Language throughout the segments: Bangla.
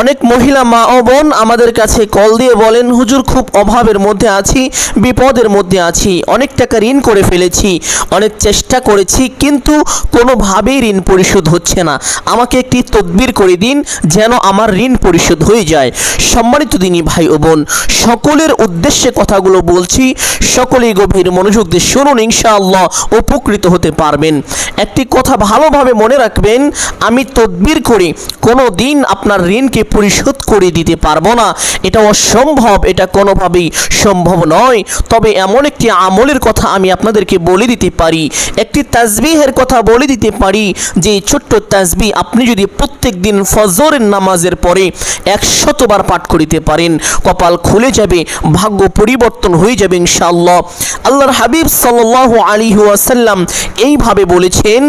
অনেক মহিলা মা ও বোন আমাদের কাছে কল দিয়ে বলেন, হুজুর, খুব অভাবের মধ্যে আছি, বিপদের মধ্যে আছি, অনেক টাকা ঋণ করে ফেলেছি, অনেক চেষ্টা করেছি, কিন্তু কোনোভাবেই ঋণ পরিশোধ হচ্ছে না। আমাকে একটি তদবির করে দিন যেন আমার ঋণ পরিশোধ হয়ে যায়। সম্মানিত দিনী ভাই ও বোন, সকলের উদ্দেশ্যে কথাগুলো বলছি, সকলেই গভীর মনোযোগ দিয়ে শুনুন, ইনশাআল্লাহ উপকৃত হতে পারবেন। একটি কথা ভালোভাবে মনে রাখবেন, আমি তদবির করে, কোনো দিন আপনার ঋণকে পরিশোধ করে দিতে পারব না। এটা অসম্ভব, এটা কোনোভাবেই সম্ভব নয়। তবে এমন একটি আমলের কথা আমি আপনাদেরকে বলে দিতে পারি, একটি তাজবিহের কথা বলে দিতে পারি যে, ছোট্ট তাজবি আপনি যদি প্রত্যেক দিন ফজরের নামাজের পরে একশতবার পাঠ করিতে পারেন, কপাল খুলে যাবে, ভাগ্য পরিবর্তন হয়ে যাবে ইনশাআল্লাহ। আল্লাহর হাবিব সাল্লাহ আলী ওয়াসাল্লাম এইভাবে বলেছেন,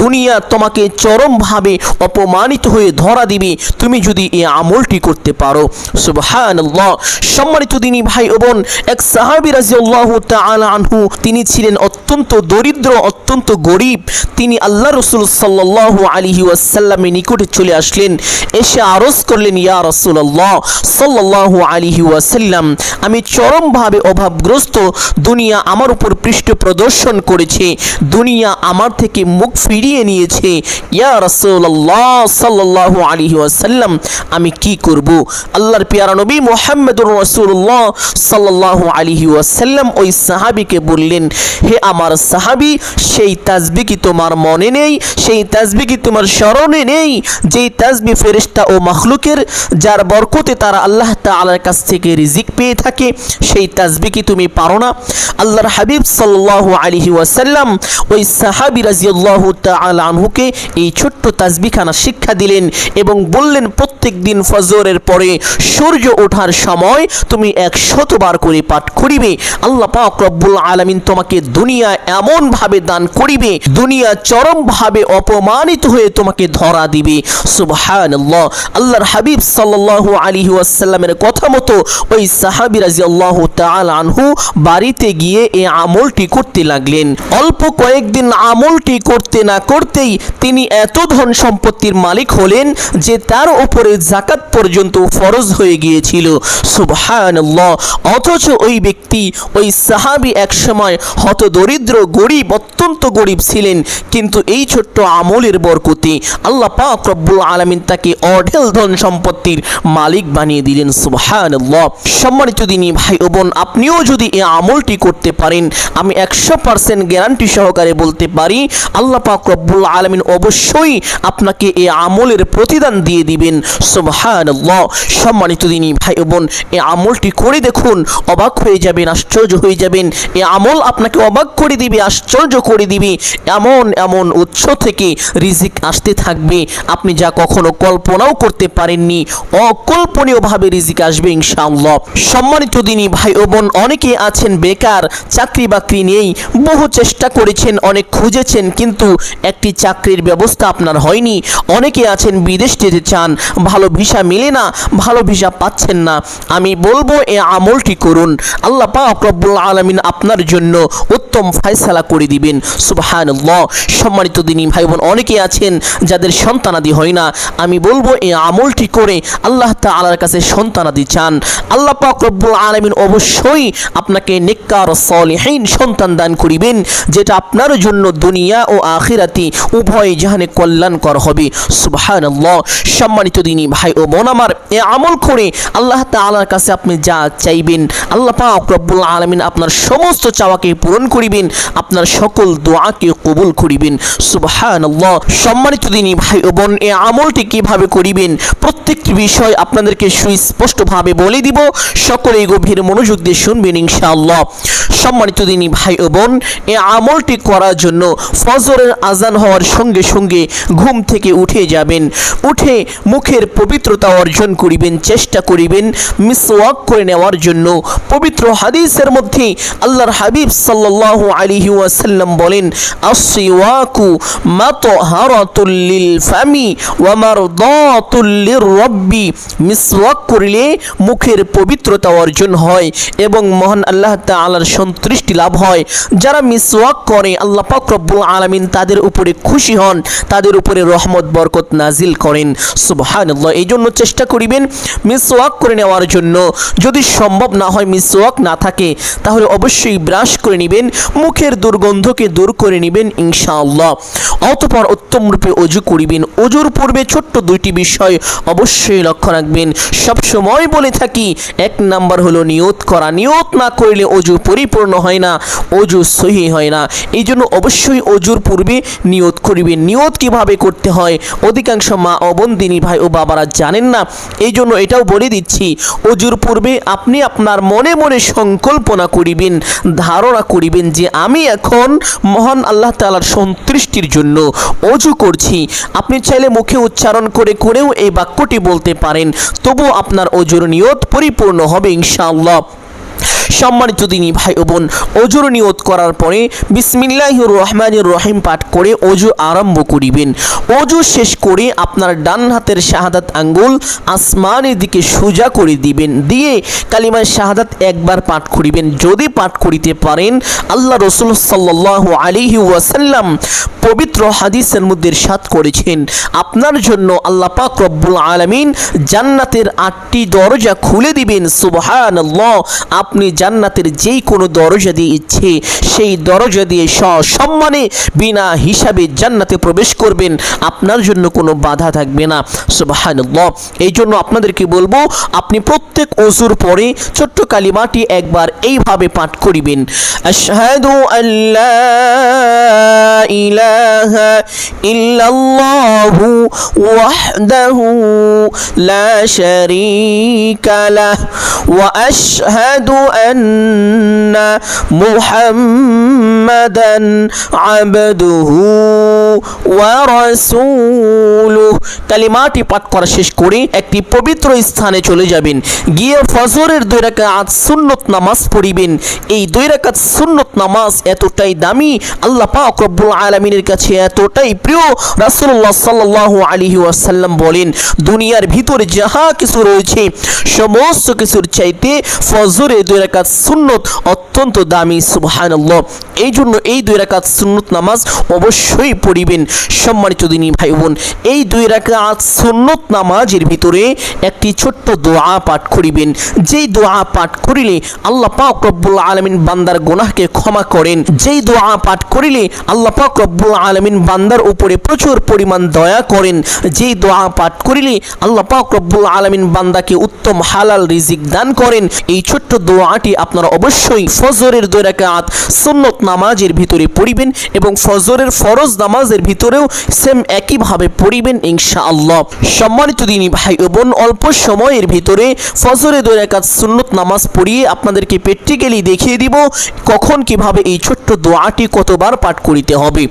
দুনিয়া তোমাকে চরমভাবে অপমানিত হয়ে ধরা দিবে। তুমি যদি এই আমলটি করতে পারো। সুবহানাল্লাহ। সম্মানিত দিনী ভাই ও বোন, এক সাহাবী রাদিয়াল্লাহু তাআলা আনহু, তিনি ছিলেন অত্যন্ত দরিদ্র, অত্যন্ত গরিব। তিনি আল্লাহ রসুল সাল্লাল্লাহু আলাইহি ওয়াসাল্লামের নিকটে চলে আসলেন, এসে আরজ করলেন, ইয়া রাসূলুল্লাহ, সাল্লাল্লাহু আলাইহি ওয়াসাল্লাম, আমি চরমভাবে অভাবগ্রস্ত, দুনিয়া আমার উপর পৃষ্ঠ প্রদর্শন করেছে, দুনিয়া আমার থেকে মুখ ফিরিয়ে নিয়েছে। ইয়া রাসূলুল্লাহ, সাল্লাল্লাহু আলাইহি ওয়াসাল্লাম আমি কি করব? আল্লাহর পেয়ারা নবী মুহাম্মদুর রাসূলুল্লাহ সাল্লাল্লাহু আলাইহি ওয়াসাল্লাম ওই সাহাবীকে বললেন, হে আমার সাহাবী, সেই তাসবি কি তোমার মনে নেই? সেই তাসবি কি তোমার স্মরণে নেই? যেই তাসবি ফেরেশতা ও মাখলুকের, যার বরকতে তারা আল্লাহ তাআলার কাছ থেকে রিজিক পেয়ে থাকে, সেই তাসবি কি তুমি পারো না? আল্লাহর হাবিব সাল্লাহ আলাইহি ওয়াসাল্লাম ওই সাহাবী রাদিয়াল্লাহু তাআলা আনহুকে এই ছোট্ট তাসবিখানা শিক্ষা দিলেন এবং বললেন, প্রত্যেক দিন ফজরের পরে সূর্য ওঠার সময় তুমি একশতবার করে পাঠ করিবে। আল্লাহ পাক রব্বুল আলামিন তোমাকে দুনিয়া এমন ভাবে দান করিবে, দুনিয়া চরম ভাবে অপমানিত হয়ে তোমাকে ধরা দিবে। সুবহানাল্লাহ। আল্লাহর হাবিব সাল্লাল্লাহু আলাইহি ওয়াসাল্লামের কথা মতো ওই সাহাবী রাদিয়াল্লাহু তাআলা আনহু বাড়িতে গিয়ে এই আমলটি করতে লাগলেন। অল্প কয়েকদিন আমলটি করতে না করতেই তিনি এত ধন সম্পত্তির মালিক হলেন যে তার উপরে জাকাত পর্যন্ত ফরজ হয়ে গিয়েছিল। সুবহানাল্লাহ। অথচ ওই ব্যক্তি, ওই সাহাবী একসময় হত দরিদ্র গরিব, অত্যন্ত গরিব ছিলেন। কিন্তু এই ছোট্ট আমলের বরকতে আল্লাহ পাক রব্বুল আলামিন তাকে অঢেল ধন সম্পত্তির মালিক বানিয়ে দিলেন। সুবহানাল্লাহ। সম্মানিত দিনী ভাই ও বোন, আপনিও যদি এই আমলটি করতে পারেন, আমি একশো পার্সেন্ট গ্যারান্টি সহকারে বলতে পারি, আল্লাহ পাক রব্বুল আলামিন অবশ্যই আপনাকে এই আমলের প্রতিদান দিয়ে দিবেন। সুবহানাল্লাহ। সম্মানিত দিনী ভাই বোন, এই আমলটি করে দেখুন, অবাক হয়ে যাবেন, আশ্চর্য হয়ে যাবেন। এই আমল আপনাকে অবাক করে দিবে, আশ্চর্য করে দিবে। এমন এমন উৎস থেকে রিজিক আসতে থাকবে। আপনি যা কখনো কল্পনাও করতে পারেননি, অকল্পনীয়ভাবে রিজিক আসবে, ইনশাআল্লাহ। সম্মানিত দিনী ভাই বোন, অনেকে আছেন বেকার চাকরি বাকরি নেই বহু চেষ্টা করেছেন, অনেক খুঁজেছেন, কিন্তু একটি চাকরির ব্যবস্থা আপনার হয়নি। অনেকে আছেন বিদেশ যেতে চান, ভালো ভিসা মিলে না, ভালো ভিসা পাচ্ছেন না। আমি বলব এ আমলটি করুন। আল্লাহ পাক রব্বুল আলামিন আপনার জন্য উত্তম ফয়সালা করে দিবেন। সুবহানাল্লাহ। সম্মানিত দিনী ভাই বোন অনেকে আছেন যাদের সন্তানাদি হয় না। আমি বলব, এই আমলটি করে আল্লাহ তাআলার কাছে সন্তানাদি চান। আল্লাহ পাক রব্বুল আলামিন অবশ্যই আপনাকে নেককার সলিহিন সন্তান দান করিবেন, যেটা আপনার জন্য দুনিয়া ও আখিরাতি উভয় জাহানে কল্যাণকর হবে। সুবহানাল্লাহ। সম্মানিত দিনী ভাই ও বোন আমার, এ আমল করে আল্লাহ তাআলার কাছে আপনি যা চাইবেন, আল্লাহ পাক রব্বুল আলামিন আপনার সমস্ত চাওয়াকে পূরণ করিবেন, আপনার সকল দোয়াকে কবুল করিবেন। সুবহানাল্লাহ। সম্মানিত দিনী ভাই ও বোন, এ আমলটি কীভাবে করিবেন? প্রত্যেকটি বিষয় আপনাদেরকে সুস্পষ্টভাবে বলে দিব, সকলেই গভীর মনোযোগ দিয়ে শুনবেন ইনশাআল্লাহ। সম্মানিত দিনী ভাই ও বোন, এ আমলটি করার জন্য ফজরের আজান হওয়ার সঙ্গে সঙ্গে ঘুম থেকে উঠে যাবেন, উঠে মুখের পবিত্রতা অর্জন করিবেন, চেষ্টা করিবেন, মিসওয়াক করে নেওয়ার জন্য। পবিত্র হাদিসের মধ্যে আল্লাহর হাবিব সাল্লাল্লাহু আলাইহি ওয়াসাল্লাম বলেন, আসসিওয়াকু মাতহারাতুল লিল ফামি ওয়া মারদাতুল লিররাব্বি। মিসওয়াক করলে মুখের পবিত্রতা অর্জন হয় এবং মহান আল্লাহ তাআলার সন্তুষ্টি লাভ হয়। যারা মিসওয়াক করে, আল্লাহ পাক রব্বুল আলামিন তাদের উপরে খুশি হন, তাদের উপরে রহমত, বরকত নাজিল করেন। সুবহানাল্লাহ এই জন্য চেষ্টা করিবেন মিসওয়াক করে নেওয়ার জন্য। যদি সম্ভব না হয় মিসওয়াক না থাকে, তাহলে অবশ্যই ব্রাশ করে নেবেন, মুখের দুর্গন্ধকে দূর করে নেবেন ইনশাআল্লাহ। অতপর উত্তম রূপে অজু করিবেন। অজুর পূর্বে ছোট্ট দুইটি বিষয় অবশ্যই লক্ষ্য রাখবেন। সব সময় বলে থাকি, এক নাম্বার হলো নিয়ত করা। নিয়ত না করলে অজু পরিপূর্ণ হয় না, অজু সহি হয় না। এই জন্য অবশ্যই অজুর পূর্বে নিয়ত করিবেন। নিয়ত কীভাবে করতে হয়? অধিকাংশ মা ও ভাই ও বাবারা জানেন না। এই জন্য এটাও বলে দিচ্ছি, অজুর পূর্বে আপনি আপনার মনে মনে সংকল্পনা করিবেন, ধারণা করিবেন যে আমি এখন মহান আল্লাহ তালার সন্তুষ্টির জন্য অজু করছি। আপনি চাইলে মুখে উচ্চারণ করে করেও এই বাক্যটি বলতে পারেন তবু আপনার অজুর নিয়ত পরিপূর্ণ হবে ইনশাআল্লাহ। সম্মানিত দিনী ভাই ও বোন অজুর নিয়ত করার পরে বিসমিল্লাহির রহমানির রহিম পাঠ করে অজু আরম্ভ করিবেন। অজু শেষ করে আপনার ডান হাতের শাহাদাত আঙ্গুল আসমানের দিকে সোজা করে দিবেন। দিয়ে কালিমার শাহাদাত একবার পাঠ করিবেন। যদি পাঠ করিতে পারেন, আল্লাহ রসুল সাল্লাহ আলিহি ওয়াসাল্লাম পবিত্র হাদিসের মধ্যে সাত করেছেন, আপনার জন্য আল্লাহ পাক রব্বুল আলমিন জান্নাতের আটটি দরজা খুলে দিবেন। সুবহান আপনি জান্নাতের যেই কোনো দরজা দিয়ে ইচ্ছে, সেই দরজা দিয়ে সসম্মানে বিনা হিসাবে জান্নাতে প্রবেশ করবেন। আপনার জন্য কোনো বাধা থাকবে না। সুবহান এই জন্য আপনাদেরকে বলব, আপনি প্রত্যেক অজুর পরে ছোট্ট কালিমাটি একবার এইভাবে পাঠ করিবেন। আশহাদু আল্লাহ ইলাহা ইল্লাল্লাহু ওয়াহদাহু লা শারীকা লাহ। ওয়া আশহাদু আন্না মুহাম্মাদান আবদুহু ওয়া রাসূলুহু কালিমাটি পাঠ করা শেষ করে, একটি পবিত্র স্থানে চলে যাবেন। গিয়ে ফজরের দুই রাকাত সুন্নত নামাজ পড়িবেন। এই দুই রাকাত সুন্নত নামাজ এতটাই দামি, আল্লাহ পাক রব্বুল আলামিনের কাছে এতটাই প্রিয়, রাসূলুল্লাহ সাল্লাল্লাহু আলাইহি ওয়াসাল্লাম বলেন, দুনিয়ার ভিতরে যাহা কিছু রয়েছে, সমস্ত কিছুর চাইতে ফজরে দুই সুন্নত অত্যন্ত দামি, সুবহানাল্লাহ। এই জন্য এই দুই রাকাত সুন্নত নামাজ অবশ্যই পড়িবেন, সম্মানিত দিনী ভাই বোন এই দুই রাকাত সুন্নত নামাজের ভিতরে একটি ছোট্ট দোয়া পাঠ করিবেন। যেই দোয়া পাঠ করিলে আল্লাহ পাক রব্বুল আলামিন বান্দার গুনাহকে ক্ষমা করেন। যেই দোয়া পাঠ করিলে আল্লাহ পাক রব্বুল আলামিন বান্দার উপরে প্রচুর পরিমাণ দয়া করেন। যেই দোয়া পাঠ করিলে আল্লাহ পাক রব্বুল আলামিন বান্দাকে উত্তম হালাল রিজিক দান করেন। এই ছোট্ট দোয়াটি আপনারা অবশ্যই ফজরের দুই রাকাত সুন্নত নামাজের ভিতরে পড়িবেন এবং ফজরের ফরজ নামাজের ভিতরেও সেম একইভাবে পড়িবেন ইনশাআল্লাহ। সম্মানিত দিনী ভাই ও বোন, অল্প সময়ের ভিতরে ফজরে দুই রাকাত সুন্নত নামাজ পড়িয়ে আপনাদেরকে প্র্যাকটিক্যালি দেখিয়ে দিব কখন কীভাবে এই ছোট্ট দোয়াটি কতবার পাঠ করিতে হবে।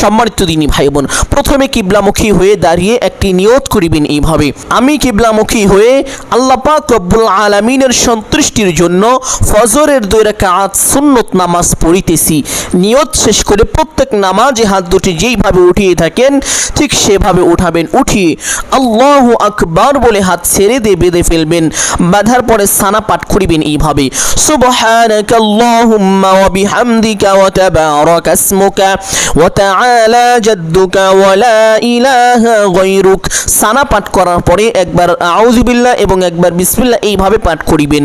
সম্মানিত দিনী ভাই বোন, প্রথমে কিবলামুখী হয়ে দাঁড়িয়ে একটি নিয়ত করিবেন এইভাবে। আমি কিবলামুখী হয়ে আল্লাহ পাক রব্বুল আলামিনের সন্তুষ্টির জন্য ফজরের দুই রাকাত সুন্নত নামাজ পড়িতেছি। নিয়ত শেষ করে প্রত্যেক নামাজে হাত দুটি যেইভাবে উঠিয়ে থাকেন, ঠিক সেভাবে উঠাবেন। উঠিয়ে আল্লাহ আকবার বলে হাত ছেড়ে দিয়ে বেঁধে ফেলবেন। বাঁধার পরে সানা পাঠ করিবেন এইভাবে। ওয়া তাবারাকা ইসমুকা ওয়া তাআলা জাদ্দুকা ওয়া লা ইলাহা গায়রুক। সানা পাঠ করার পরে একবার আউযু বিল্লাহ এবং একবার বিসমিল্লাহ এইভাবে পাঠ করিবেন।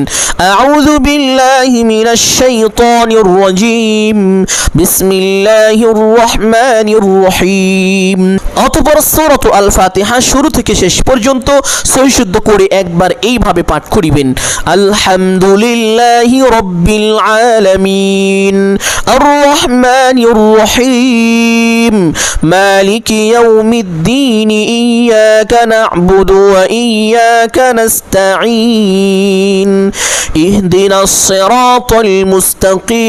আউযু বিল্লাহি মিনাশ শাইতানির রাজিম বিসমিল্লাহির রহমানির রহিম অতঃপর সূরাত আল ফাতিহা শুরু থেকে শেষ পর্যন্ত সহিশুদ্ধ করে একবার এইভাবে পাঠ করিবেন। আলহামদুলিল্লাহি রব্বিল আলামিন। আর রহমানির রহিম। মালিক ইয়াউমিদ্দিন। ইয়াকা না'বুদু ওয়া ইয়াকা নাস্তাঈন। ইহদিনাস সিরাতাল মুস্তাকিম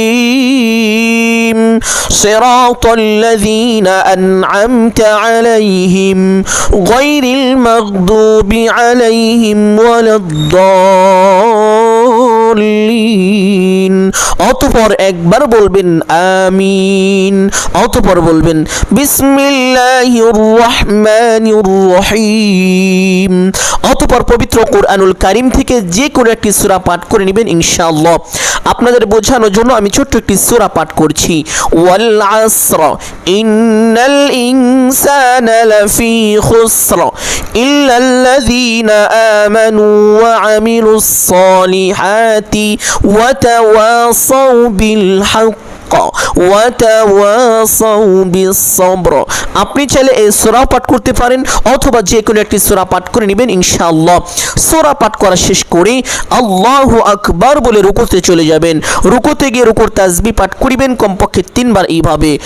সিরাতাল লাযীনা আন'আমতা আলাইহিম গায়রিল মাগদুবি عليهم ولا الضالين الضالين অতপর একবার বলবেন আমিন অতপর বলবেন বিসমিল্লাহির রহমানির রহিম। অতপর পবিত্র কোরআনুল কারিম থেকে যে কোনো একটি সূরা পাঠ করে নেবেন ইনশাআল্লাহ। আপনাদের বোঝানোর জন্য আমি ছোট্ট একটি সূরা পাঠ করছি। ওয়াল আসর, ইন্নাল ইনসানা লাফি খুসর, ইল্লাল্লাযীনা আমানু ওয়া আমিলুস সালিহাতি ওয়া তাওয়াসাউ আপনি চাইলে এই সোরা পাঠ করতে পারেন অথবা যে কোনো একটি সোরা পাঠ করে নেবেন, ইনশাআল্লাহ। সোরা পাঠ করা শেষ করে আল্লাহ আকবার বলে রুকুতে চলে যাবেন। রুকুতে গিয়ে রুকুর তাসবিহ পাঠ করিবেন, কমপক্ষে তিনবার এইভাবে।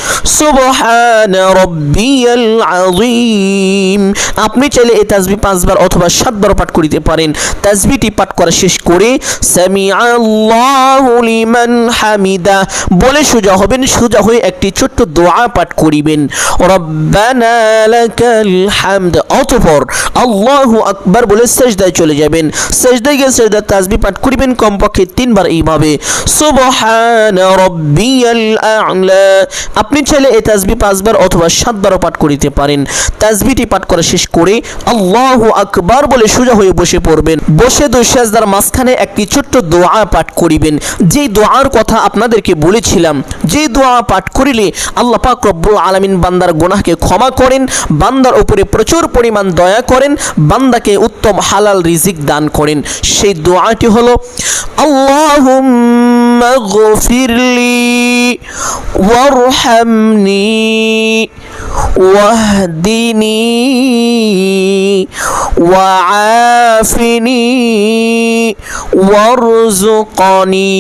আপনি চাইলে এই তাসবিহ পাঁচবার অথবা সাতবার পাঠ করিতে পারেন। তাসবিহটি পাঠ করা শেষ করে সামি আল্লাহু বলে সোজা হবেন, সোজা হয়ে একটি ছোট্ট দোয়া পাঠ করিবেন। রব্বানা লাকাল হামদ। অতঃপর আল্লাহু আকবার বলে সেজদায় চলে যাবেন। সেজদায় গিয়ে সেজদার তাসবিহ পাঠ করিবেন, কমপক্ষে তিনবার এইভাবে। সুবহান রাব্বিয়াল আ'লা। আপনি চাইলে এই তাসবিহ পাঁচবার অথবা সাতবারও পাঠ করিতে পারেন। তাসবিহটি পাঠ করা শেষ করে আল্লাহু আকবার বলে সোজা হয়ে বসে পড়বেন। বসে দুই সাজদার মাঝখানে একটি ছোট্ট দোয়া পাঠ করিবেন। যেই দোয়ার কথা আপনাদেরকে বলেছিলাম যে দোয়া পাঠ করিলে আল্লাহ পাক রব্বুল আলামিন বান্দার গুনাহকে ক্ষমা করেন বান্দার উপরে প্রচুর পরিমাণ দয়া করেন বান্দাকে উত্তম হালাল রিজিক দান করেন সেই দোয়াটি হলো আল্লাহুম্মা গফিরলি ওয়ারহামনি واهدني وعافني وارزقني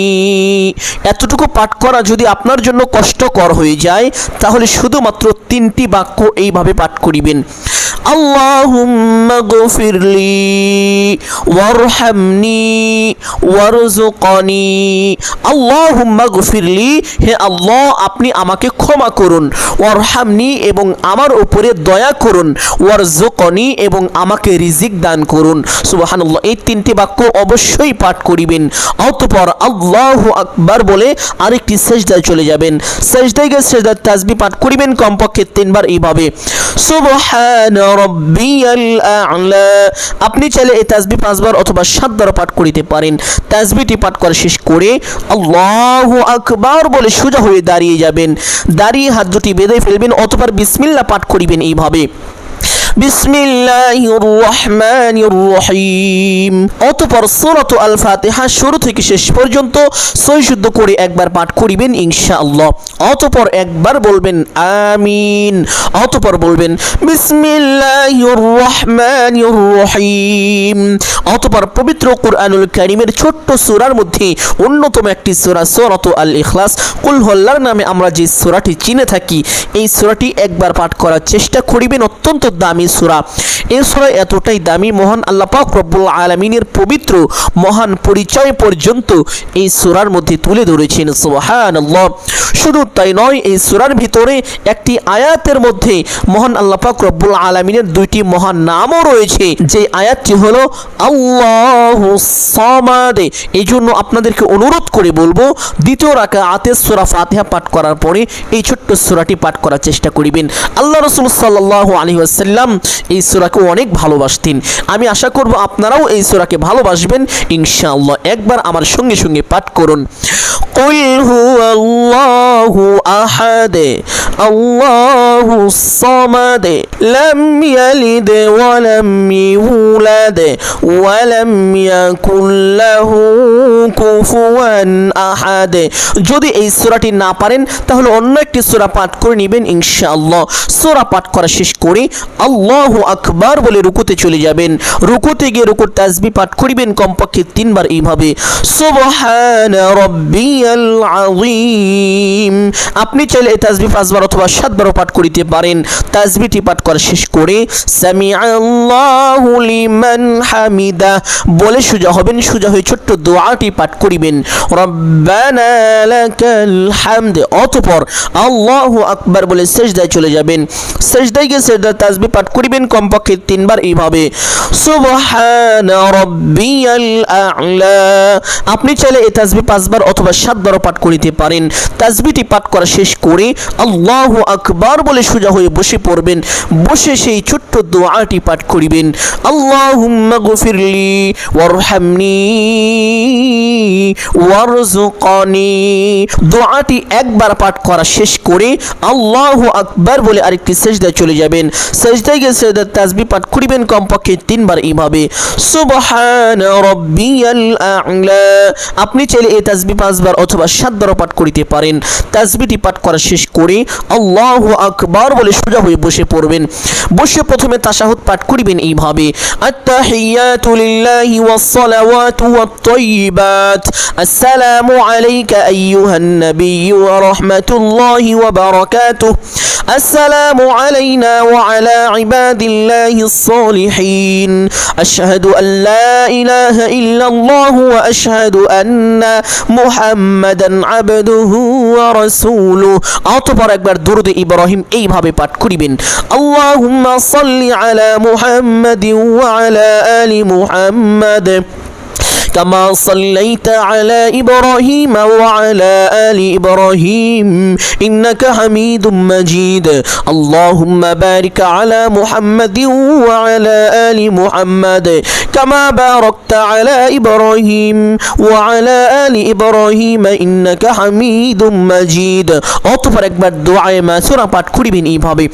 এতটুকু পাঠ করা যদি আপনার জন্য কষ্টকর হয়ে যায় তাহলে শুধুমাত্র তিনটি বাক্য এইভাবে পাঠ করিবেন। আল্লাহুম্মা গফিরলি ওয়ারহামনি ওয়ারজুকনি আল্লাহুম্মা গফিরলি, হে আল্লাহ, আপনি আমাকে ক্ষমা করুন। ওয়ারহামনি, এবং আমার উপরে দয়া করুন। ওয়ারজুকনি এবং আমাকে রিজিক দান করুন। সুবহানাল্লাহ, এই তিনটি বাক্য অবশ্যই পাঠ করিবেন। অতঃপর আল্লাহু আকবার বলে আরেকটি সেজদায় চলে যাবেন। সেজদায় গিয়ে সেজদার তাসবিহ পাঠ করিবেন কমপক্ষে তিনবার এইভাবে। সুবহান আপনি চাইলে এই তাজবি পাঁচবার অথবা সাতবার পাঠ করিতে পারেন। তাজবিটি পাঠ করা শেষ করে আল্লাহ আকবার বলে সোজা হয়ে দাঁড়িয়ে যাবেন। দাঁড়িয়ে হাত দুটি বেঁধে ফেলবেন অথবা বিসমিল্লা পাঠ করিবেন এইভাবে। বিসমিল্লাহির রহমানির রহিম অতঃপর সূরাত আল ফাতিহা শুরু থেকে শেষ পর্যন্ত সই শুদ্ধ করে একবার পাঠ করিবেন ইনশাআল্লাহ। অতঃপর একবার বলবেন আমিন। অতঃপর বলবেন বিসমিল্লাহির রহমানির রহিম অতঃপর পবিত্র কুরআনুল কারীমের ছোট্ট সূরার মধ্যে অন্যতম একটি সূরা সূরাত আল ইখলাস কুল হল্লার নামে আমরা যে সূরাটি চিনে থাকি, এই সূরাটি একবার পাঠ করার চেষ্টা করিবেন অত্যন্ত দামি সূরা। এই সূরা এতটাই দামি, মহান আল্লাহ পাক রব্বুল আলামিনের পবিত্র, মহান পরিচয় পর্যন্ত এই সুরার মধ্যে তুলে ধরেছেন, সুবহানাল্লাহ। শুধু তাই নয়, এই সুরার ভিতরে একটি আয়াতের মধ্যে মহান আল্লাহ পাক রব্বুল আলামিনের দুইটি মহান নামও রয়েছে। যে আয়াতটি হলো, আল্লাহু সামাদ এই জন্য আপনাদেরকে অনুরোধ করে বলব, দ্বিতীয় রাকা আতের সূরা ফাতিহা পাঠ করার পরে এই ছোট্ট সূরাটি পাঠ করার চেষ্টা করিবেন। আল্লাহ রসুল সাল্লাল্লাহু আলাইহি ওয়াসাল্লাম এই সূরাকে অনেক ভালোবাসতেন আমি আশা করব আপনারাও এই সূরাকে ভালোবাসবেন ইনশাআল্লাহ একবার আমার সঙ্গে সঙ্গে পাঠ করুন قل هو الله أحد الله الصمد لم يلد ولم يولد ولم يكن له কুফুয়া আহাদ যদি এই সূরাটি না পারেন তাহলে অন্য একটি সূরা পাঠ করে নেবেন ইনশাআল্লাহ সূরা পাঠ করা শেষ করে আল্লাহু আকবার বলে রুকুতে চলে যাবেন। রুকুতে গিয়ে রুকুর তাসবিহ পাঠ করিবেন, কমপক্ষে তিনবার এইভাবে। আপনি চাইলে এই তাসবিহ পাঁচবার অথবা সাতবারও পাঠ করিতে পারেন। তাজবিটি পাঠ করা শেষ করে সামি আল্লাহু লিমান হামিদা, বলে সোজা হবেন, সোজা হয়ে ছোট্ট দোয়াটি পাঠ করিবেন। রব্বানা লাকাল হামদ, অতঃপর আল্লাহু আকবার বলে সেজদায় চলে যাবেন। সেজদায় গিয়ে সেজদার তাজবি পাঠ করিবেন কমপক্ষে তিনবার এইভাবে। আপনি চাইলে এই তাজবি পাঁচবার অথবা সাতবারও পাঠ করিতে পারেন। তাজবিটি পাঠ করা শেষ করে আল্লাহ আকবার বলে সোজা হয়ে বসে পড়বেন। বসে সেই ছোট্ট দোয়াটি পাঠ করিবেন। আল্লাহুম্মা গফিরলি ওয়ারহামনি ওয়ারজুকনি দোয়াটি একবার পাঠ করা শেষ করে আল্লাহু আকবার বলে আরেকটি সেজদায় চলে যাবেন। সেজদায় গিয়ে সেজদার তাজবি পাঠ করিবেন কমপক্ষে তিনবার এইভাবে। সুবহান রব্বিয়াল আ'লা। আপনি চাইলে এই তাজবি পাঁচবার অথবা সাতবারও পাঠ করিতে পারেন। তাজবিটি পাঠ করা শেষ করে আল্লাহু আকবার বলে সোজা হয়ে বসে পড়বেন। বসে প্রথমে তাশাহুদ পাঠ করিবেন এইভাবে। আত্তাহিয়াতু লিল্লাহি ওয়াস-সালাওয়াতু ওয়াত-তাইয়্যিবাত আসসালামু আলাইকা আইয়ুহান নাবিয়্যু ওয়া রাহমাতুল্লাহি ওয়া বারাকাতুহু। আসসালামু আলাইনা ওয়া আলা الله الصالحين. أشهد أن لا إله إلا الله وأشهد أن محمدا عبده ورسوله. অতঃপর একবার দুরুদ ইব্রাহিম এইভাবে পাঠ করিবেন। আল্লাহুম্মা সাল্লি আলা মুহাম্মাদিন ওয়া আলা আলি মুহাম্মাদ। كما صليت على إبراهيم وعلى آل إبراهيم إنك حميد مجيد اللهم بارك على محمد وعلى آل محمد كما باركت على إبراهيم وعلى آل إبراهيم إنك حميد مجيد অতঃপর একবার দোয়ায়ে মাসুরা পাঠ করিবেন এইভাবে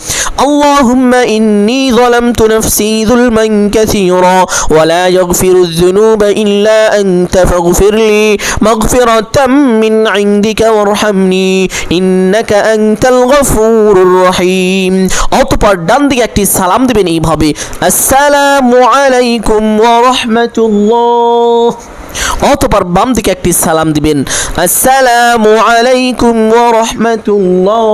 اللهم إني ظلمت نفسي ظلما كثيرا ولا يغفر الذنوب إلا أنت فاغفر لي مغفرة من عندك وارحمني إنك أنت الغفور الرحيم অতঃপর ডান দিকে একটি সালাম দিবেন এইভাবে আসসালামু আলাইকুম ওয়া রাহমাতুল্লাহ অতঃপর বাম দিকে একটি সালাম দিবেন আসসালামু আলাইকুম ওয়া রাহমাতুল্লাহ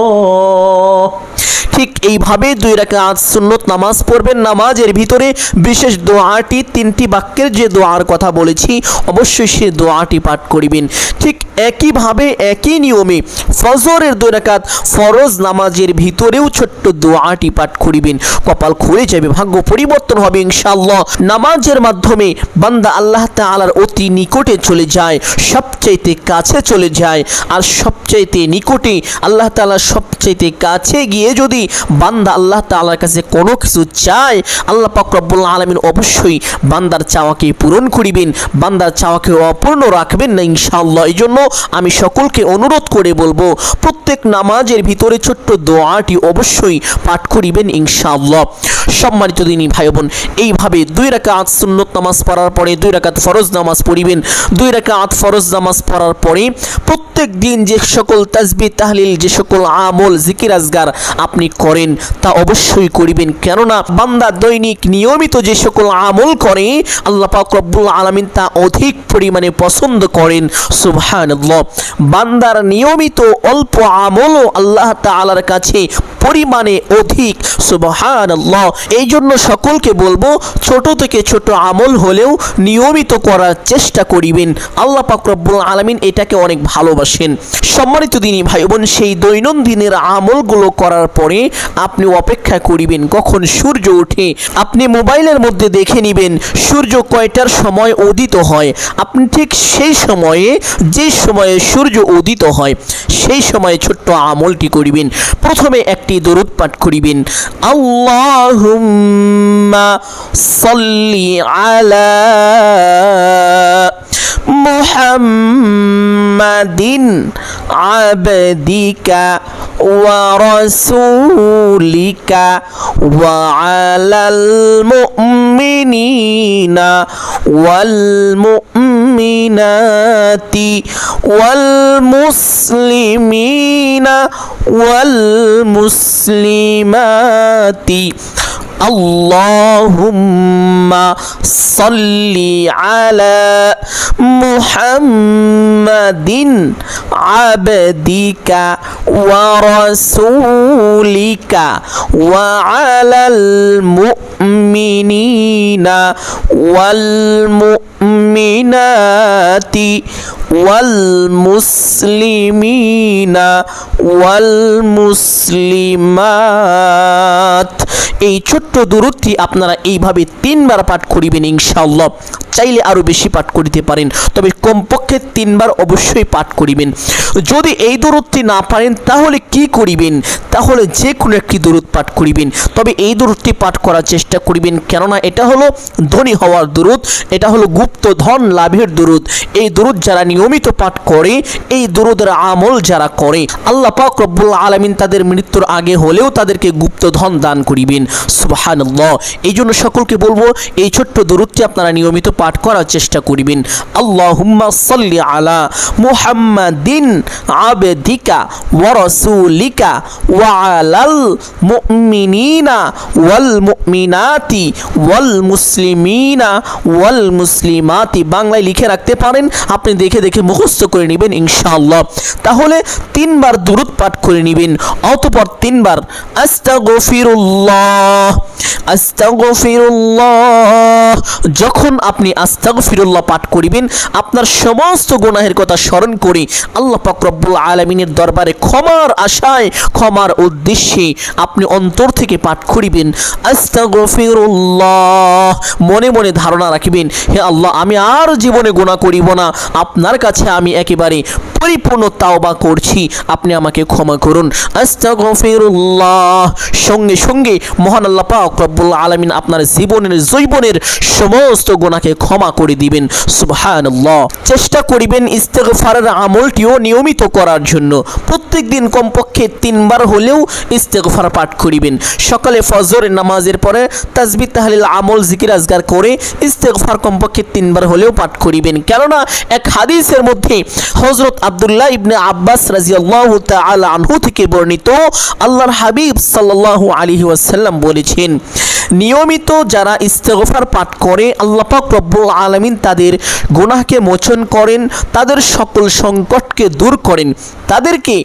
ঠিক এইভাবে দুই রাকাত সুন্নত নামাজ পড়বেন। নামাজের ভিতরে বিশেষ দোয়াটি, তিনটি বাক্যের যে দোয়ার কথা বলেছি, অবশ্যই সে দোয়াটি পাঠ করিবেন। ঠিক একইভাবে, একই নিয়মে ফজরের দুই রাকাত ফরজ নামাজের ভিতরেও ছোট্ট দোয়াটি পাঠ করিবেন। কপাল খুলে যাবে, ভাগ্য পরিবর্তন হবে ইনশাআল্লাহ। নামাজের মাধ্যমে বান্দা আল্লাহ তাআলার অতি নিকটে চলে যায়, সবচাইতে কাছে চলে যায়। আর সবচাইতে নিকটে আল্লাহ তাআলা সবচাইতে কাছে গিয়ে যদি বান্দা আল্লাহ তাআলার কাছে কোনো কিছু চায়, আল্লাহ পাক রব্বুল আলামিন অবশ্যই বান্দার চাওয়াকে পূরণ করিবেন, বান্দার চাওয়াকে অপূর্ণ রাখবেন না ইনশাআল্লাহ। এই জন্য আমি সকলকে অনুরোধ করে বলব, প্রত্যেক নামাজের ভিতরে ছোট্ট দোয়াটি অবশ্যই পাঠ করিবেন ইনশাআল্লাহ। সম্মানিত দিনী ভাই বোন এইভাবে দুই রাকাত সুন্নত নামাজ পড়ার পরে দুই রাকাত ফরজ নামাজ পড়িবেন, দুই রাকাত ফরজ নামাজ পড়ার পরে প্রত্যেক দিন যে সকল তাজবি তাহলিল, যে সকল আমল, জিকির, আজগার আপনি করেন, তা অবশ্যই করিবেন। কেননা বান্দা দৈনিক নিয়মিত যে সকল আমল করে, আল্লাহ পাক রব্বুল আলামিন তা অধিক পরিমাণে পছন্দ করেন। সুবহানাল্লাহ। বান্দার নিয়মিত অল্প আমলও আল্লাহ তাআলার কাছে পরিমাণে অধিক। সুবহানাল্লাহ। এই জন্য সকলকে বলব, ছোট থেকে ছোট আমল হলেও নিয়মিত করার চেষ্টা করিবেন। আল্লাহ পাক রব্বুল আলামিন এটাকে অনেক ভালোবাসেন। সম্মানিত দিনী ভাই বোন সেই দৈনন্দিনের আমলগুলো করার পরে আপনি অপেক্ষা করিবেন কখন সূর্য ওঠে। আপনি মোবাইলের মধ্যে দেখে নেবেন, সূর্য কয়টার সময় উদিত হয়। আপনি ঠিক সেই সময়ে, যে সময়ে সূর্য উদিত হয়, সেই সময়ে ছোট্ট আমলটি করিবেন। প্রথমে একটি দরুদ পাঠ করিবেন আল্লাহুম্মা সাল্লি আলা মুহাম্মাদিন আবদিকা ورسولك وعلى المؤمنين والمؤمنات والمسلمين والمسلمات اللهم صل على محمد عبدك ورسولك وعلى المؤمنين والمؤمنات والمسلمين والمسلمات এই ছোট্ট দূরত্বটি আপনারা এইভাবে তিনবার পাঠ করিবেন ইনশাআল্লাহ। চাইলে আরও বেশি পাঠ করিতে পারেন, তবে কমপক্ষে তিনবার অবশ্যই পাঠ করিবেন। যদি এই দূরত্বটি না পারেন, তাহলে কি করিবেন? তাহলে যে কোনো একটি দূরত পাঠ করিবেন। তবে এই দূরত্বটি পাঠ করার চেষ্টা করিবেন, কেননা এটা হলো ধনী হওয়ার দূরত এটা হলো গুপ্ত ধন লাভের দূরত এই দূরত যারা নিয়মিত পাঠ করে, এই দূরদের আমল যারা করে, আল্লাহ পাক রব্বুল আলমিন তাদের মৃত্যুর আগে হলেও তাদেরকে গুপ্ত ধন দান করিবেন। সুবহানাল্লাহ। এই জন্য সকলকে বলব, এই ছোট্ট দূরত্বটি আপনারা নিয়মিত পাঠ করার চেষ্টা করিবেন। আল্লাহুম্মা সাল্লি আলা মুহাম্মাদিন আবেদিকা ওয়া রাসূলিকা ওয়া মুমিনিনা ওয়াল মুমিনাতি ওয়াল মুসলিমিনা ওয়াল মুসলিমাতি। বাংলায় লিখে রাখতে পারেন, আপনি দেখে দেখে মুখস্থ করে নেবেন ইনশাআল্লাহ। তাহলে তিনবার দুরুদ পাঠ করে নেবেন, অতপর তিনবার আস্তাগফিরুল্লাহ। আস্তাগফিরুল্লাহ। যখন আপনি আস্তাগফিরুল্লাহ পাঠ করিবেন, আপনার সমস্ত গুনাহের কথা স্মরণ করে আল্লাহ পাক রব্বুল আলামিনের দরবারে ক্ষমার আশায়, ক্ষমার উদ্দেশ্যে আপনি অন্তর থেকে পাঠ করিবেন। আস্তাগফিরুল্লাহ। মনে মনে ধারণা রাখিবেন, হে আল্লাহ, আমি আর জীবনে গুনাহ করিব না। আপনার কাছে আমি একেবারে পরিপূর্ণ তাওবা করছি, আপনি আমাকে ক্ষমা করুন। আস্তাগফিরুল্লাহ। সঙ্গে সঙ্গে মহান আল্লাহ পাক রব্বুল আলামিন আপনার জীবনের, জৈবনের সমস্ত গোনাকে ক্ষমা করে দিবেন। সুবহানাল্লাহ। চেষ্টা করিবেন ইস্তেগফারের আমলটিও নিয়মিত করার জন্য। প্রত্যেক দিন কমপক্ষে তিনবার হলেও ইস্তেগফার পাঠ করিবেন। সকালে ফজরের নামাজের পরে তাজবি তাহলিল, আমল, জিকির আজগার করে ইস্তেগফার কমপক্ষে তিনবার হলেও পাঠ করিবেন। কেননা এক হাদিসের মধ্যে হজরত আব্দুল্লাহ ইবনে আব্বাস রাজিয়াল্লাহু তাআলা আনহু থেকে বর্ণিত আল্লাহর হাবিব সাল্লাল্লাহু আলাইহি ওয়াসাল্লাম বলেছেন, নিয়মিত যারা ইস্তেগফার পাঠ করে, আল্লাহ পাক রব্বুল আলামিন তাদের গুনাহকে মোচন করেন, তাদের সকল সংকটকে দূর করেন। তাদেরকে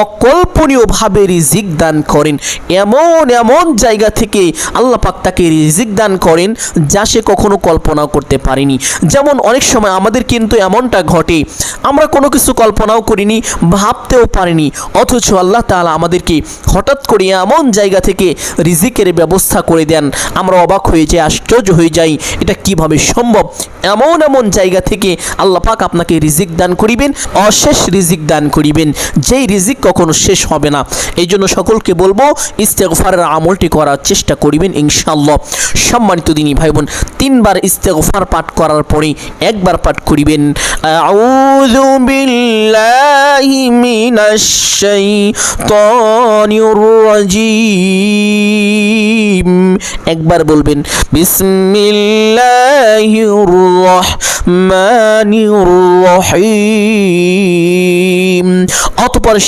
অকল্পনীয়ভাবে রিজিক দান করেন। এমন এমন জায়গা থেকে আল্লাহ পাক তাকে রিজিক দান করেন যা সে কখনো কল্পনা করতে পারেনি। যেমন অনেক সময় আমাদের কিন্তু এমনটা ঘটে, আমরা কোনো কিছু কল্পনাও করিনি, ভাবতেও পারিনি, অথচ আল্লাহ তাআলা আমাদেরকে হঠাৎ করে এমন জায়গা থেকে রিজিকের ব্যবস্থা করে দেন। আমরা অবাক হয়ে যাই, আশ্চর্য হয়ে যাই, এটা কীভাবে সম্ভব? এমন এমন জায়গা থেকে আল্লাহ পাক আপনাকে রিজিক দান করিবেন, অশেষ রিজিক দান করিবেন। যেই রিজিক কখনো শেষ হবে না। এই জন্য সকলকে বলব, ইস্তেগফারের আমলটি করার চেষ্টা করিবেন ইনশাআল্লাহ। সম্মানিত দিনী ভাই বোন তিনবার ইস্তেগফার পাঠ করার পরে একবার পাঠ করিবেন। আউযু বিল্লাহি মিনাশ শাইতানির রাজিম। একবার বলবেন, বিসমিল্লাহির রহমানির রহিম।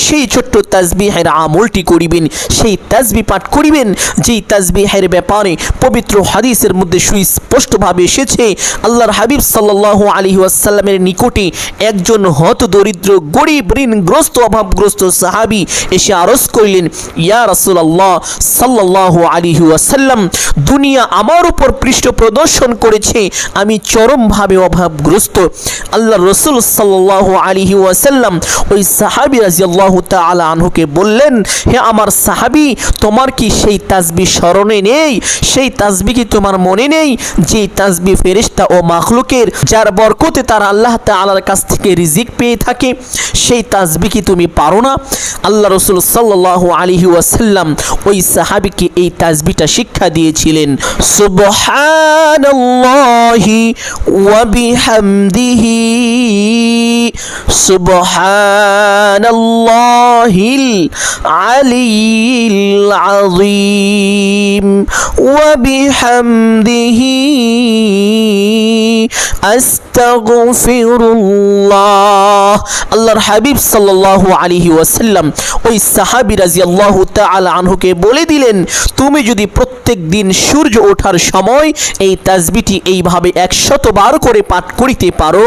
সেই ছোট্ট তাজবিহের আমলটি করিবেন, সেই তাজবি পাঠ করিবেন, যেই তাজবিহের ব্যাপারে পবিত্র হাদিসের মধ্যে সুস্পষ্টভাবে এসেছে, আল্লাহর হাবিব সাল্লাল্লাহু আলাইহি ওয়াসাল্লামের নিকটে একজন হত দরিদ্র গরিব ঋণগ্রস্ত, অভাবগ্রস্ত সাহাবী এসে আরজ করিলেন, ইয়া রাসূলুল্লাহ সাল্লাল্লাহু আলাইহি ওয়াসাল্লাম, দুনিয়া আমার উপর পৃষ্ঠ প্রদর্শন করেছে, আমি চরমভাবে অভাবগ্রস্ত। আল্লাহ রসুল সাল্লাল্লাহু আলাইহি ওয়াসাল্লাম ওই সাহাবী আল্লাহ আনহুকে বললেন, হে আমার সাহাবি, তোমার কি সেই তাজবি স্মরণে নেই? সেই তাজবি কি তোমার মনে নেই? যে তাজবি ফেরিস্তা ও মাখলুকের, যার বরকতে তার আল্লাহ তালার কাছ থেকে রিজিক পেয়ে থাকে, সেই তাজবি কি তুমি পারো না? আল্লাহ রসুল সাল্লাহ আলহি ওয়াসাল্লাম ওই সাহাবিকে এই তাজবিটা শিক্ষা দিয়েছিলেন সুবহানি ওয়া বিহামদিহি, সুবহানাল্লাহ الله العلي العظيم. وبحمده আল্লাহর হাবিব সাল্লাল্লাহু আলাইহি ওয়াসাল্লাম ওই সাহাবী রাদিয়াল্লাহু তাআলা আনহুকে বলে দিলেন, তুমি যদি প্রত্যেক দিন সূর্য ওঠার সময় এই তাসবিটি এইভাবে একশত বার করে পাঠ করিতে পারো,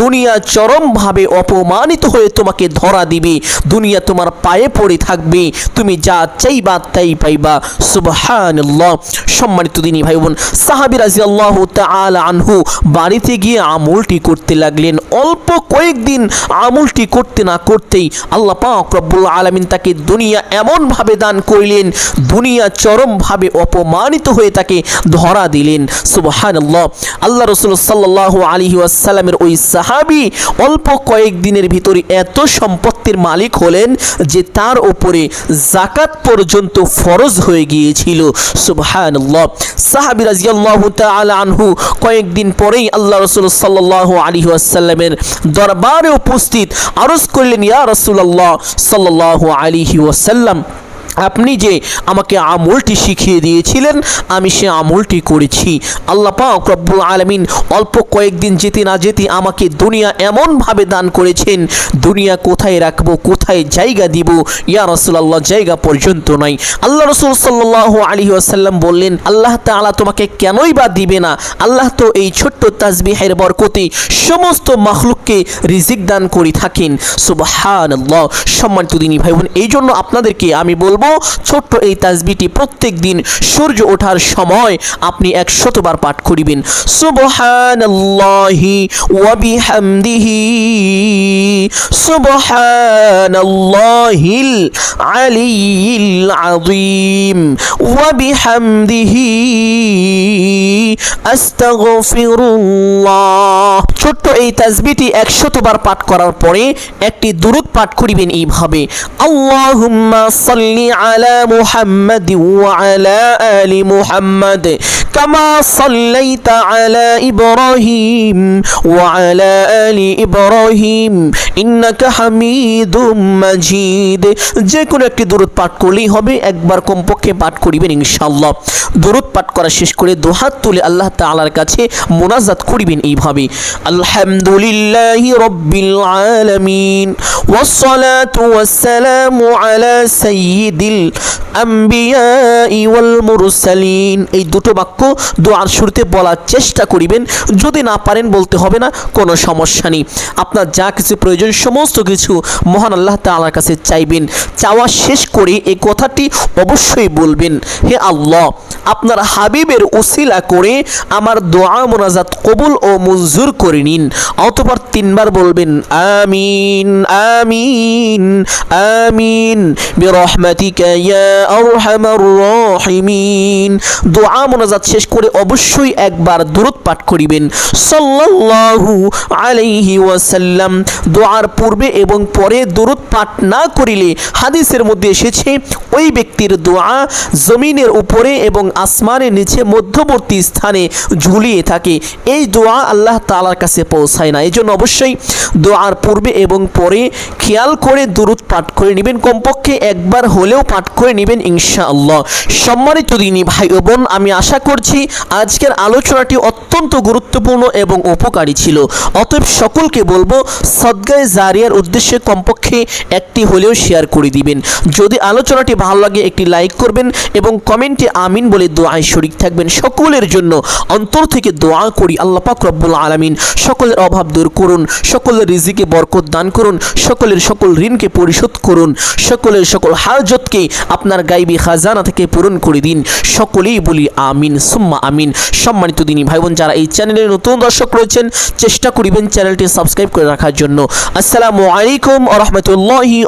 দুনিয়া চরমভাবে অপমানিত হয়ে তোমাকে ধরা দিবে, দুনিয়া তোমার পায়ে পড়ে থাকবে, তুমি যা চাইবা তাই পাইবা। সুবহানাল্লাহ। সম্মানিত দিনী ভাই বোন সাহাবী আনহু বাড়িতে গিয়ে আমলটি করতে লাগলেন, অল্প কয়েকদিন আমলটি করতে না করতেই আল্লাহ পাক রব্বুল আলামিন তাকে দুনিয়া এমনভাবে দান করলেন, দুনিয়া চরমভাবে অপমানিত হয়ে তাকে ধরা দিলেন। সুবহানাল্লাহ। আল্লাহ রসুল সাল্লাল্লাহু আলাইহি ওয়াসাল্লামের ওই সাহাবী অল্প কয়েকদিনের ভিতরে এত সম্পত্তির মালিক হলেন যে তার উপরে জাকাত পর্যন্ত ফরজ হয়ে গিয়েছিল। সুবহানাল্লাহ। সাহাবী রাদিয়াল্লাহু তাআলা আনহু কয়েকদিন পরেই আল্লাহ রসুল সাল্লাল্লাহু আলী আসাল্লামের দরবারে উপস্থিত আরজ করলেন ইয়া রসুল্লাহ সাল্লাহ আলী ওয়াসাল্লাম। আপনি যে আমাকে আমলটি শিখিয়ে দিয়েছিলেন, আমি সে আমলটি করেছি। আল্লাহ পাক রব্বুল আলমিন অল্প কয়েকদিন যেতে না যেতে আমাকে দুনিয়া এমনভাবে দান করেছেন, দুনিয়া কোথায় রাখব, কোথায় জায়গা দিব? ইয়া রসুল্লাহ জায়গা পর্যন্ত নাই। আল্লাহ রসুল সাল্লাহ আলী আসাল্লাম বললেন, আল্লাহ তাআলা তোমাকে কেনই বা দিবে না? আল্লাহ তো এই ছোট্ট তাজবিহের বরকতে সমস্ত মখলুককে রিজিক দান করে থাকেন। সুবাহান সম্মানিত দিনী ভাই বোন এই জন্য আপনাদেরকে আমি বলব ছোট্ট এই তাজবিটি প্রত্যেক দিন সূর্য ওঠার সময় আপনি একশতবার পাঠ করিবেন। সুবহানাল্লাহি ওয়া বিহামদিহি। সুবহানাল্লাহিল আযীম। ওয়া বিহামদিহি। আস্তাগফিরুল্লাহ। ছোট্ট এই তাজবিটি একশতবার পাঠ করার পরে একটি দুরুদ পাঠ করিবেন এইভাবে। আল্লাহুম্মা সাল্লি আলা মুহাম্মাদ ওয়া আলা আলি মুহাম্মাদ কামা সাল্লাইতা আলা ইব্রাহিম ওয়া আলা আলি ইব্রাহিম ইন্নাকা হামিদুম মাজিদ যে কোনো একটি দুরুদ পাঠ করলেই হবে একবার কমপক্ষে পাঠ করিবেন ইনশাআল্লাহ দুরুদ পাঠ করা শেষ করে দুহাত তুলে আল্লাহ তাআলার কাছে মোনাজাত করিবেন এইভাবে আলহামদুলিল্লাহি রব্বিল আলামিন والصلاة والسلام على سيد الأنبياء والمرسلين এই দুটো বাক্য দোয়ার শুরুতে বলার চেষ্টা করিবেন, যদি না পারেন বলতে হবে না, কোনো সমস্যা নেই। আপনার যা কিছু প্রয়োজন, সমস্ত কিছু মহান আল্লাহ তাআলার কাছে চাইবেন। চাওয়া শেষ করে এই কথাটি অবশ্যই বলবেন, হে আল্লাহ, আপনার হাবিবের উসিলা করে আমার দোয়া মোনাজাত কবুল ও মঞ্জুর করে নিন। অতপর তিনবার বলবেন, আমিন আমিন আমিন ইয়া আরহামার রাহিমিন। দোয়া মোনাজাত শেষ করে অবশ্যই একবার দূরত পাঠ করিবেন। সাল্লাল্লাহু আলাইহি ওয়াসাল্লাম দোয়ার পূর্বে এবং পরে দূরত পাঠ না করিলে হাদিসের মধ্যে এসেছে, ওই ব্যক্তির দোয়া জমিনের উপরে এবং আসমানের নিচে মধ্যবর্তী স্থানে ঝুলিয়ে থাকে। এই দোয়া আল্লাহ তাআলার কাছে পৌঁছায় না। এই জন্য অবশ্যই দোয়ার পূর্বে এবং পরে খেয়াল করে দূরত পাঠ করে নেবেন। কমপক্ষে একবার হলেও পাঠ করে নেবেন ইনশাআল্লাহ। সম্মানিত দিনী ভাই ও বোন, আমি আশা করছি আজকের আলোচনাটি অত্যন্ত গুরুত্বপূর্ণ এবং উপকারী ছিল। অতএব সকলকে বলব, সদ্গায় জারিয়ার উদ্দেশ্যে কমপক্ষে একটি হলেও শেয়ার করে দিবেন। যদি আলোচনাটি ভালো লাগে, একটি লাইক করবেন এবং কমেন্টে আমিন বলে দোয়ায় শরিক থাকবেন। সকলের জন্য অন্তর থেকে দোয়া করি, আল্লাহ পাক রব্বুল আলামিন। সকলের অভাব দূর করুন, সকলের রিজিকে বরকত দান করুন, সকলের সকল ঋণকে পরিশোধ করুন, সকলের সকল হাজতকে আপনার গাইবি খাজানা থেকে পূরণ করে দিন। সকলেই বলি আমিন। সুম্মা আমিন। সম্মানিত দিনী ভাই বোন যারা এই চ্যানেলে নতুন দর্শক রয়েছেন, চেষ্টা করিবেন চ্যানেলটি সাবস্ক্রাইব করে রাখার জন্য। আসসালামু আলাইকুম আ রহমতুল্লাহি